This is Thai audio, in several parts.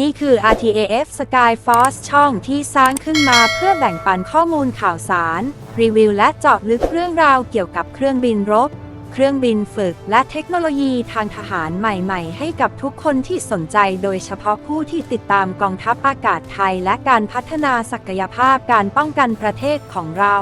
นี่คือ RTAF Sky Force ช่องที่สร้างขึ้นมาเพื่อแบ่งปันข้อมูลข่าวสาร รีวิวและเจาะลึกเรื่องราวเกี่ยวกับเครื่องบินรบ เครื่องบินฝึกและเทคโนโลยีทางทหารใหม่ๆ ให้กับทุกคนที่สนใจโดยเฉพาะผู้ที่ติดตามกองทัพอากาศไทย และการพัฒนาศักยภาพการป้องกันประเทศของเรา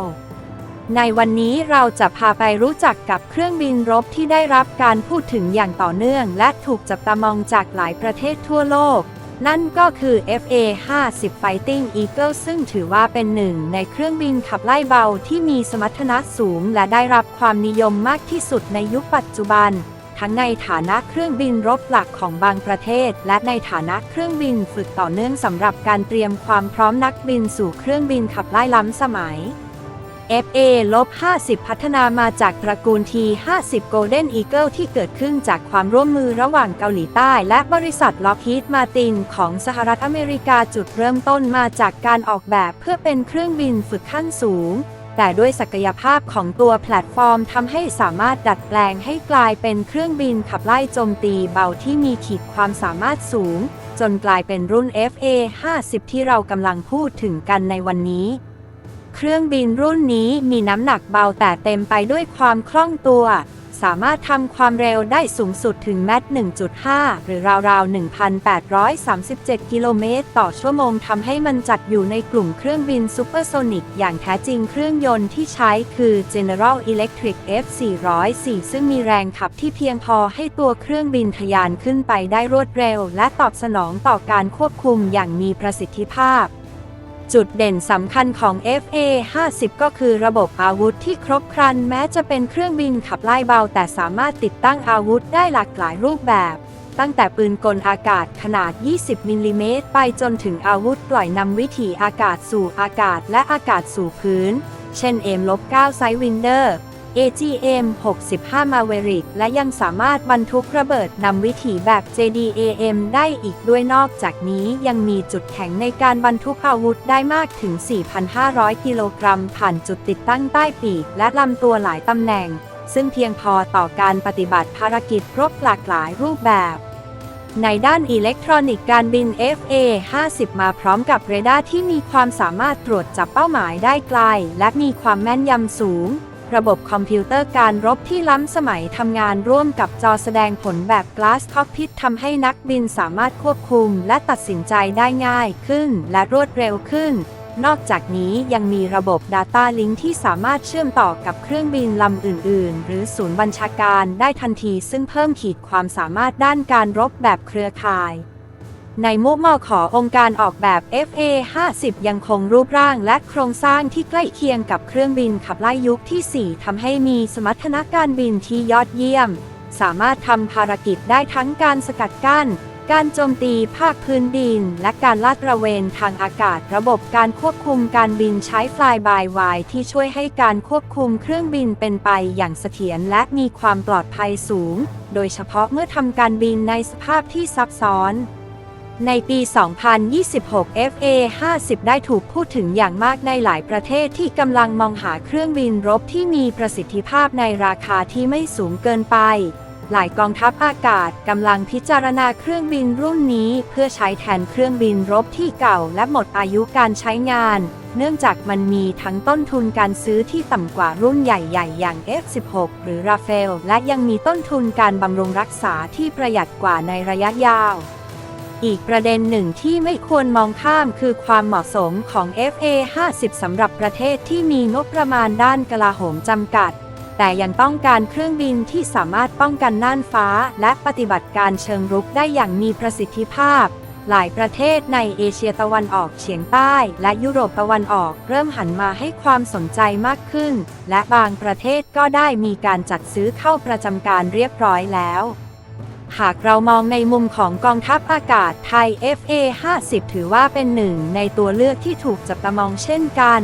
ในวันนี้เราจะพาไปรู้จักกับเครื่องบินรบที่ได้รับการพูดถึงอย่างต่อเนื่อง และถูกจับตามองจากหลายประเทศทั่วโลก นั่นก็คือ FA-50 Fighting Eagle ซึ่งถือว่าเป็นหนึ่งในเครื่องบินขับไล่เบาที่มีสมรรถนะสูง และได้รับความนิยมมากที่สุดในยุคปัจจุบัน ทั้งในฐานะเครื่องบินรบหลักของบางประเทศ และในฐานะเครื่องบินฝึกต่อเนื่องสำหรับการเตรียมความพร้อมนักบินสู่เครื่องบินขับไล่ล้ำสมัย FA-50 พัฒนามาจากตระกูล T50 Golden Eagle ที่เกิดขึ้นจากความร่วมมือระหว่างเกาหลีใต้และบริษัท Lockheed Martin ของสหรัฐอเมริกาจุดเริ่มต้นมาจากการออกแบบเพื่อเป็นเครื่องบินฝึกขั้นสูง แต่ด้วยศักยภาพของตัวแพลตฟอร์มทำให้สามารถดัดแปลงให้กลายเป็นเครื่องบินขับไล่โจมตีเบาที่มีขีดความสามารถสูง จนกลายเป็นรุ่น FA-50 ที่เรากำลังพูดถึงกันในวันนี้ เครื่องบินรุ่นนี้มีน้ำหนักเบาแต่เต็มไปด้วยความคล่องตัว สามารถทำความเร็วได้สูงสุดถึงแมต1.5 หรือราวๆ 1,837 กิโลเมตรต่อชั่วโมงทำให้มันจัดอยู่ในกลุ่มเครื่องบินซูเปอร์โซนิกอย่างแท้จริงเครื่องยนต์ที่ใช้คือ General Electric F404 ซึ่งมีแรงขับที่เพียงพอให้ตัวเครื่องบินทะยานขึ้นไปได้รวดเร็ว และตอบสนองต่อการควบคุมอย่างมีประสิทธิภาพ จุดเด่นสำคัญของ FA-50 ก็คือระบบอาวุธที่ครบครัน แม้จะเป็นเครื่องบินขับไล่เบา แต่สามารถติดตั้งอาวุธได้หลากหลายรูปแบบ ตั้งแต่ปืนกลอากาศขนาด 20 มิลลิเมตรไปจนถึงอาวุธปล่อยนำวิถีอากาศสู่อากาศและอากาศสู่พื้น เช่น M-9 Sidewinder AGM 65 Maverick และยังสามารถบรรทุกระเบิดนำวิถีแบบ JDAM ได้อีกด้วยนอกจากนี้ยังมีจุดแข็งในการบรรทุกอาวุธได้มากถึง 4,500 กิโลกรัมผ่านจุดติดตั้งใต้ปีกและลำตัวหลายตำแหน่ง ซึ่งเพียงพอต่อการปฏิบัติภารกิจรบหลากหลายรูปแบบในด้านอิเล็กทรอนิกส์การบิน FA-50 มาพร้อมกับเรดาร์ที่มีความสามารถตรวจจับเป้าหมายได้ไกล และมีความแม่นยำสูง ระบบคอมพิวเตอร์การรบที่ล้ำสมัยทำงานร่วมกับจอแสดงผลแบบ Glass Cockpit ทำให้นักบินสามารถควบคุมและตัดสินใจได้ง่ายขึ้นและรวดเร็วขึ้น นอกจากนี้ยังมีระบบ Data Link ที่สามารถเชื่อมต่อกับเครื่องบินลำอื่น ๆ หรือศูนย์บัญชาการได้ทันที ซึ่งเพิ่มขีดความสามารถด้านการรบแบบเครือข่าย ในมุมมองขององค์การออกแบบ FA-50 ยังคงรูปร่างและโครงสร้างที่ใกล้เคียงกับเครื่องบินขับไล่ยุคที่ 4 ทำให้มีสมรรถนะการบินที่ยอดเยี่ยม สามารถทำภารกิจได้ทั้งการสกัดกั้น การโจมตีภาคพื้นดิน และการลาดตระเวนทางอากาศ ระบบการควบคุมการบินใช้ Fly by Wire ที่ช่วยให้การควบคุมเครื่องบินเป็นไปอย่างเสถียรและมีความปลอดภัยสูง โดยเฉพาะเมื่อทำการบินในสภาพที่ซับซ้อน ในปี 2026 FA-50 ได้ถูกพูดถึงอย่างมากในหลายประเทศที่กำลังมองหาเครื่องบินรบที่มีประสิทธิภาพในราคาที่ไม่สูงเกินไป หลายกองทัพอากาศกำลังพิจารณาเครื่องบินรุ่นนี้ เพื่อใช้แทนเครื่องบินรบที่เก่าและหมดอายุการใช้งาน เนื่องจากมันมีทั้งต้นทุนการซื้อที่ต่ำกว่ารุ่นใหญ่ ๆ อย่าง F16 หรือ Rafale และยังมีต้นทุนการบำรุงรักษาที่ประหยัดกว่าในระยะยาว อีกประเด็นหนึ่งที่ไม่ควรมองข้ามคือความเหมาะสมของ FA-50 สำหรับประเทศที่มีงบประมาณด้านกลาโหมจำกัด แต่ยังต้องการเครื่องบินที่สามารถป้องกันน่านฟ้า และปฏิบัติการเชิงรุกได้อย่างมีประสิทธิภาพ หลายประเทศในเอเชียตะวันออกเฉียงใต้ และยุโรปตะวันออกเริ่มหันมาให้ความสนใจมากขึ้น และบางประเทศก็ได้มีการจัดซื้อเข้าประจำการเรียบร้อยแล้ว หากเรามองในมุมของกองทัพอากาศไทย FA-50 ถือว่าเป็นหนึ่งในตัวเลือกที่ถูกจับตามองเช่นกัน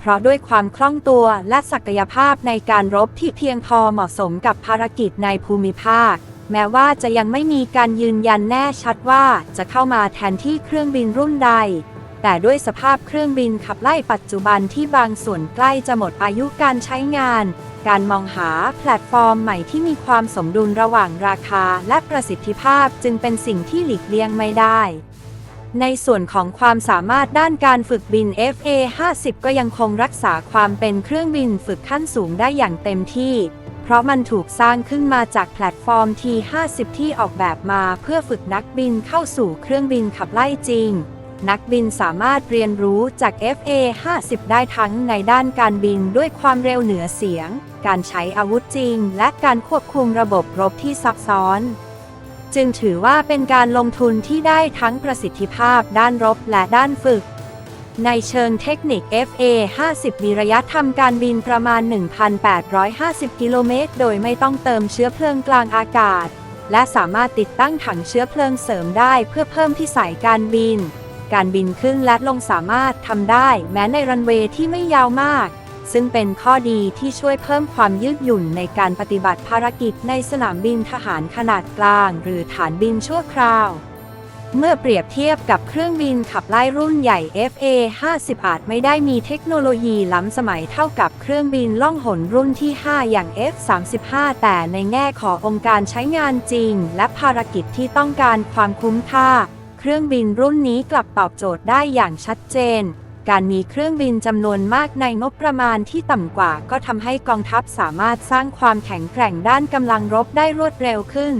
เพราะด้วยความคล่องตัวและศักยภาพในการรบที่เพียงพอเหมาะสมกับภารกิจในภูมิภาค แม้ว่าจะยังไม่มีการยืนยันแน่ชัดว่าจะเข้ามาแทนที่เครื่องบินรุ่นใด แต่ด้วยสภาพเครื่องบินขับไล่ปัจจุบันที่บางส่วนใกล้จะหมดอายุการใช้งาน การมองหาแพลตฟอร์มใหม่ที่มีความสมดุลระหว่างราคาและประสิทธิภาพจึงเป็นสิ่งที่หลีกเลี่ยงไม่ได้ในส่วนของความสามารถด้านการฝึกบิน FA-50 ก็ยังคงรักษาความเป็นเครื่องบินฝึกขั้นสูงได้อย่างเต็มที่ เพราะมันถูกสร้างขึ้นมาจากแพลตฟอร์ม T50 ที่ออกแบบมาเพื่อฝึกนักบินเข้าสู่เครื่องบินขับไล่จริง นักบินสามารถเรียนรู้จาก FA-50 ได้ทั้งในด้านการบินด้วยความเร็วเหนือเสียง การใช้อาวุธจริง และการควบคุมระบบรบที่ซับซ้อน จึงถือว่าเป็นการลงทุนที่ได้ทั้งประสิทธิภาพด้านรบและด้านฝึก ในเชิงเทคนิค FA-50 มีระยะทำการบินประมาณ 1,850 กิโลเมตร โดยไม่ต้องเติมเชื้อเพลิงกลางอากาศ และสามารถติดตั้งถังเชื้อเพลิงเสริมได้เพื่อเพิ่มพิสัยการบิน การบินขึ้นและลงสามารถทำได้แม้ในรันเวย์ที่ไม่ยาวมาก ซึ่งเป็นข้อดีที่ช่วยเพิ่มความยืดหยุ่นในการปฏิบัติภารกิจในสนามบินทหารขนาดกลาง หรือฐานบินชั่วคราว เมื่อเปรียบเทียบกับเครื่องบินขับไล่รุ่นใหญ่ FA-50 อาจไม่ได้มีเทคโนโลยีล้ำสมัยเท่ากับเครื่องบินล่องหนรุ่นที่ 5 อย่าง F-35 แต่ในแง่ขององค์การใช้งานจริง และภารกิจที่ต้องการความคุ้มค่า เครื่องบินรุ่นนี้กลับตอบโจทย์ได้อย่างชัดเจน การมีเครื่องบินจำนวนมากในงบประมาณที่ต่ำกว่า ก็ทำให้กองทัพสามารถสร้างความแข็งแกร่งด้านกำลังรบได้รวดเร็วขึ้น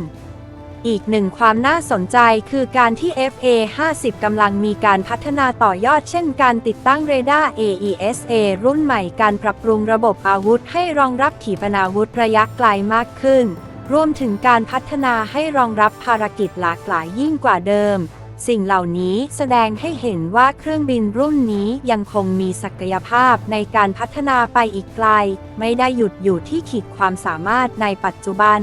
อีกหนึ่งความน่าสนใจคือการที่ FA-50 กำลังมีการพัฒนาต่อยอดเช่นการติดตั้งเรดาร์ AESA รุ่นใหม่การปรับปรุงระบบอาวุธให้รองรับขีปนาวุธระยะไกลมากขึ้นรวมถึงการพัฒนาให้รองรับภารกิจหลากหลายยิ่งกว่าเดิม สิ่งเหล่านี้แสดงให้เห็นว่าเครื่องบินรุ่นนี้ยังคงมีศักยภาพในการพัฒนาไปอีกไกล ไม่ได้หยุดอยู่ที่ขีดความสามารถในปัจจุบัน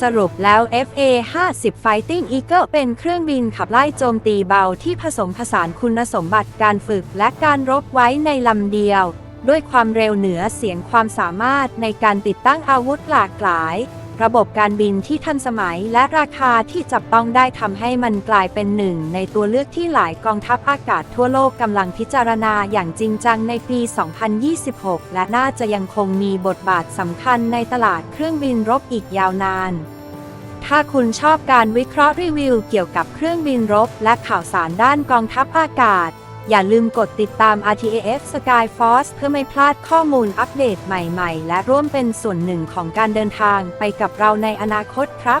สรุปแล้ว FA-50 Fighting Eagle เป็นเครื่องบินขับไล่โจมตีเบาที่ผสมผสานคุณสมบัติการฝึกและการรบไว้ในลำเดียว ด้วยความเร็วเหนือเสียงความสามารถในการติดตั้งอาวุธหลากหลาย ระบบการบินที่ทันสมัยและราคาที่จับต้องได้ทำให้มันกลายเป็นหนึ่งในตัวเลือกที่หลายกองทัพอากาศทั่วโลกกำลังพิจารณาอย่างจริงจังในปี 2026 และน่าจะยังคงมีบทบาทสำคัญในตลาดเครื่องบินรบอีกยาวนาน ถ้าคุณชอบการวิเคราะห์รีวิวเกี่ยวกับเครื่องบินรบและข่าวสารด้านกองทัพอากาศ อย่าลืมกดติดตาม RTAF Skyforce เพื่อไม่พลาดข้อมูลอัปเดตใหม่ๆ และร่วมเป็นส่วนหนึ่งของการเดินทางไปกับเราในอนาคตครับ